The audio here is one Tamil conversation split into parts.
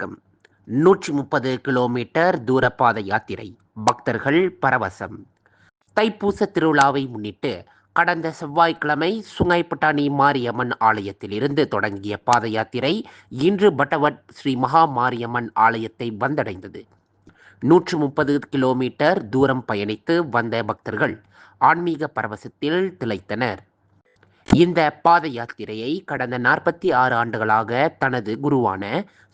வணக்கம். நூற்றி முப்பது கிலோமீட்டர் தூர பாத யாத்திரை. பக்தர்கள் பரவசம். தைப்பூச திருவிழாவை முன்னிட்டு கடந்த செவ்வாய்க்கிழமை சுங்கைப்பட்டாணி மாரியம்மன் ஆலயத்திலிருந்து தொடங்கிய பாத யாத்திரை இன்று பட்டவட் ஸ்ரீ மகா மாரியம்மன் ஆலயத்தை வந்தடைந்தது. நூற்று முப்பது கிலோமீட்டர் தூரம் பயணித்து வந்த பக்தர்கள் ஆன்மீக பரவசத்தில் திளைத்தனர். இந்த பாத யாத்திரையை கடந்த நாற்பத்தி ஆறு ஆண்டுகளாக தனது குருவான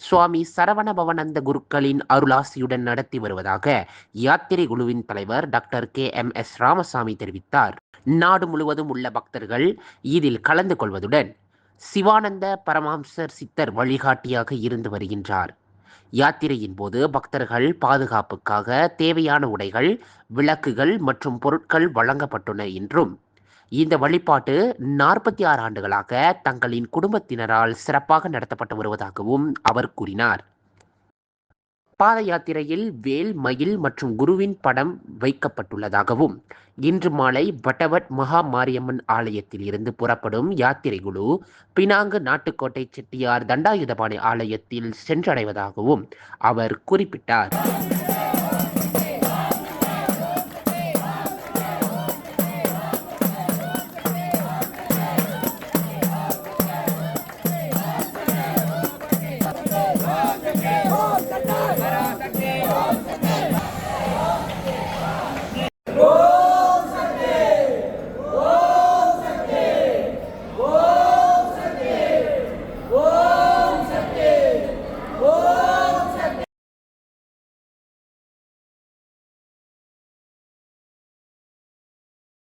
சுவாமி சரவண பவனந்த குருக்களின் அருளாசியுடன் நடத்தி வருவதாக யாத்திரை குழுவின் தலைவர் doctor K M S Ramasamy தெரிவித்தார். நாடு முழுவதும் உள்ள பக்தர்கள் இதில் கலந்து கொள்வதுடன் சிவானந்த பரமஹம்சர் சித்தர் வழிகாட்டியாக இருந்து வருகின்றார். யாத்திரையின் போது பக்தர்கள் பாதுகாப்புக்காக தேவையான உடைகள் விளக்குகள் மற்றும் பொருட்கள் வழங்கப்பட்டுள்ளன என்றும் இந்த வழிபாட்டு நாற்பத்தி ஆறு ஆண்டுகளாக தங்களின் குடும்பத்தினரால் சிறப்பாக நடத்தப்பட்டு வருவதாகவும் அவர் கூறினார். பாத யாத்திரையில் வேல் மயில் மற்றும் குருவின் படம் வைக்கப்பட்டுள்ளதாகவும் இன்று மாலை வட்டவட் மகா மாரியம்மன் ஆலயத்தில் இருந்து புறப்படும் யாத்திரை குழு பினாங்கு நாட்டுக்கோட்டை செட்டியார் தண்டாயுதபாணி ஆலயத்தில் சென்றடைவதாகவும் அவர் குறிப்பிட்டார்.